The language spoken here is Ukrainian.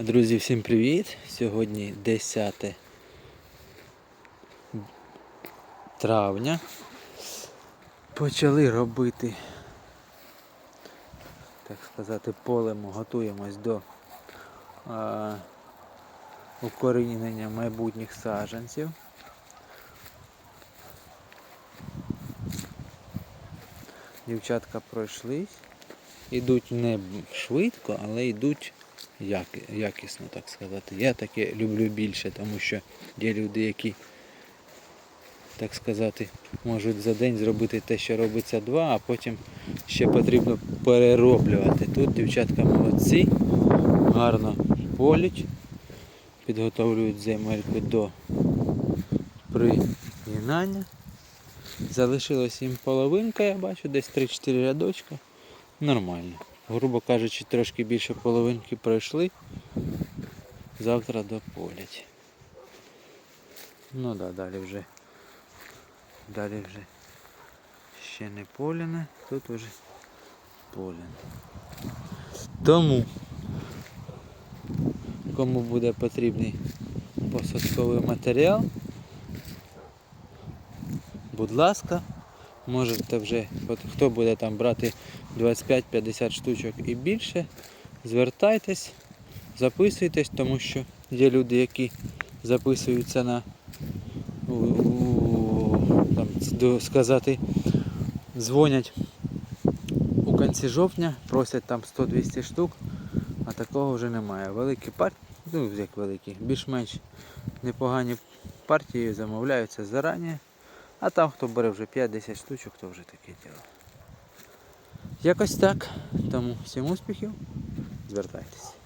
Друзі, всім привіт! Сьогодні 10 травня. Почали робити, так сказати, полемо, готуємось до а, укорінення майбутніх саджанців. Дівчатка пройшлись. Ідуть не швидко, але йдуть як- якісно, так сказати. Я таке люблю більше, тому що є люди, які, так сказати, можуть за день зробити те, що робиться два, а потім ще потрібно перероблювати. Тут дівчатка молодці, гарно полють, підготовлюють земельку до пригинання. Залишилась їм половинка, я бачу, десь 3-4 рядочка. Нормально. Грубо кажучи, трошки більше половинки пройшли. Завтра дополять. Ну да, далі вже. Далі вже ще не поляне, тут вже поляне. Тому, кому буде потрібний посадковий матеріал, будь ласка, можете вже, от хто буде там брати 25-50 штучок і більше, звертайтесь, записуйтесь, тому що є люди, які записуються на там, сказати, дзвонять у кінці жовтня, просять там 100-200 штук, а такого вже немає. Великі партії, ну як великі, більш-менш непогані партії замовляються зарані. А там, хто бере вже 5-10 штучок, то вже таке діло. Якось так. Тому всім успіхів. Звертайтесь.